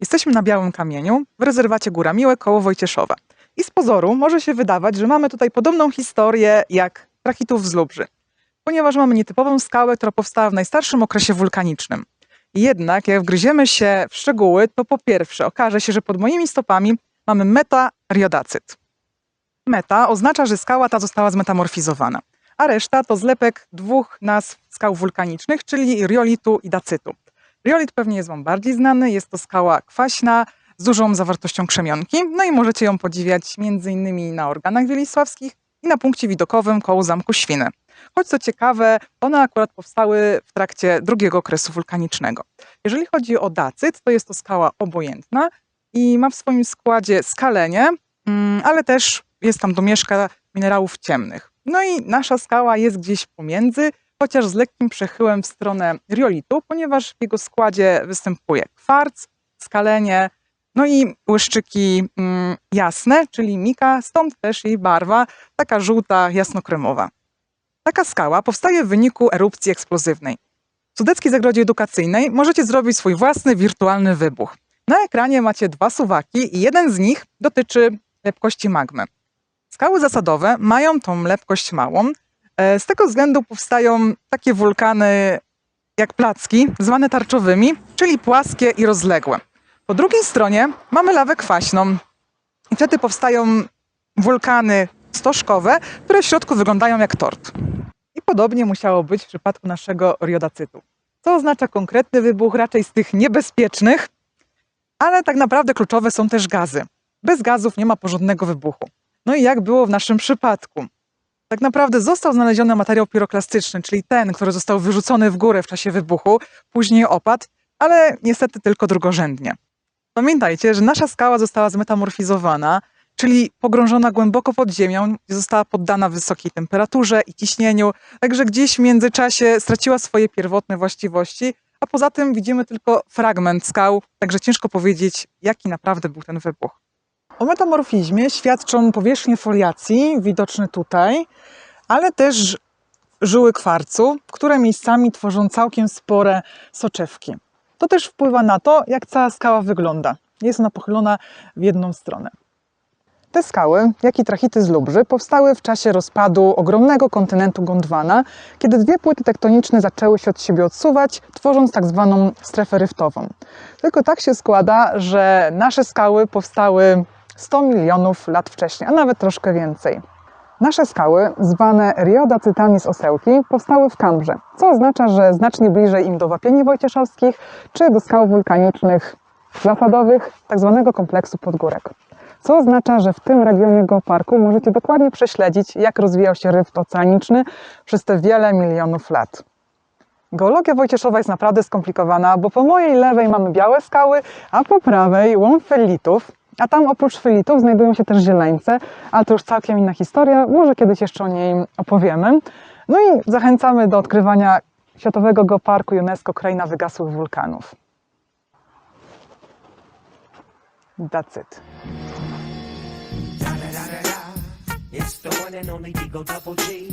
Jesteśmy na Białym Kamieniu w rezerwacie Góra Miłe koło Wojcieszowa. I z pozoru może się wydawać, że mamy tutaj podobną historię jak Trachitów z Lubrzy, ponieważ mamy nietypową skałę, która powstała w najstarszym okresie wulkanicznym. Jednak jak wgryziemy się w szczegóły, to po pierwsze okaże się, że pod moimi stopami mamy metariodacyt. Meta oznacza, że skała ta została zmetamorfizowana, a reszta to zlepek dwóch nazw skał wulkanicznych, czyli riolitu i dacytu. Riolit pewnie jest Wam bardziej znany, jest to skała kwaśna z dużą zawartością krzemionki, no i możecie ją podziwiać m.in. na organach wielisławskich i na punkcie widokowym koło Zamku Świny. Choć co ciekawe, one akurat powstały w trakcie drugiego okresu wulkanicznego. Jeżeli chodzi o dacyt, to jest to skała obojętna i ma w swoim składzie skalenie, mm, ale też jest tam domieszka minerałów ciemnych. No i nasza skała jest gdzieś pomiędzy, chociaż z lekkim przechyłem w stronę riolitu, ponieważ w jego składzie występuje kwarc, skalenie, no i błyszczyki mm, jasne, czyli mika, stąd też jej barwa, taka żółta, jasnokremowa. Taka skała powstaje w wyniku erupcji eksplozywnej. W Sudeckiej Zagrodzie Edukacyjnej możecie zrobić swój własny wirtualny wybuch. Na ekranie macie dwa suwaki i jeden z nich dotyczy lepkości magmy. Skały zasadowe mają tą lepkość małą. E, Z tego względu powstają takie wulkany jak placki, zwane tarczowymi, czyli płaskie i rozległe. Po drugiej stronie mamy lawę kwaśną. I wtedy powstają wulkany stożkowe, które w środku wyglądają jak tort. I podobnie musiało być w przypadku naszego riodacytu. Co oznacza konkretny wybuch, raczej z tych niebezpiecznych, ale tak naprawdę kluczowe są też gazy. Bez gazów nie ma porządnego wybuchu. No i jak było w naszym przypadku? Tak naprawdę został znaleziony materiał piroklastyczny, czyli ten, który został wyrzucony w górę w czasie wybuchu, później opadł, ale niestety tylko drugorzędnie. Pamiętajcie, że nasza skała została zmetamorfizowana, czyli pogrążona głęboko pod ziemią, została poddana wysokiej temperaturze i ciśnieniu, także gdzieś w międzyczasie straciła swoje pierwotne właściwości, a poza tym widzimy tylko fragment skał, także ciężko powiedzieć, jaki naprawdę był ten wybuch. O metamorfizmie świadczą powierzchnie foliacji, widoczne tutaj, ale też żyły kwarcu, które miejscami tworzą całkiem spore soczewki. To też wpływa na to, jak cała skała wygląda. Jest ona pochylona w jedną stronę. Te skały, jak i trachity z Lubrzy, powstały w czasie rozpadu ogromnego kontynentu Gondwana, kiedy dwie płyty tektoniczne zaczęły się od siebie odsuwać, tworząc tak zwaną strefę ryftową. Tylko tak się składa, że nasze skały powstały 100 milionów lat wcześniej, a nawet troszkę więcej. Nasze skały, zwane riodacytami z osełki, powstały w Kambrze, co oznacza, że znacznie bliżej im do wapieni wojcieszowskich czy do skał wulkanicznych zasadowych tzw. kompleksu podgórek. Co oznacza, że w tym regionie geoparku możecie dokładnie prześledzić, jak rozwijał się ryft oceaniczny przez te wiele milionów lat. Geologia Wojcieszowa jest naprawdę skomplikowana, bo po mojej lewej mamy białe skały, a po prawej łom felitów, a tam oprócz felitów znajdują się też zieleńce, ale to już całkiem inna historia, może kiedyś jeszcze o niej opowiemy. No i zachęcamy do odkrywania Światowego Geoparku UNESCO Kraina Wygasłych Wulkanów. That's it. It's the one and only Digo Double G.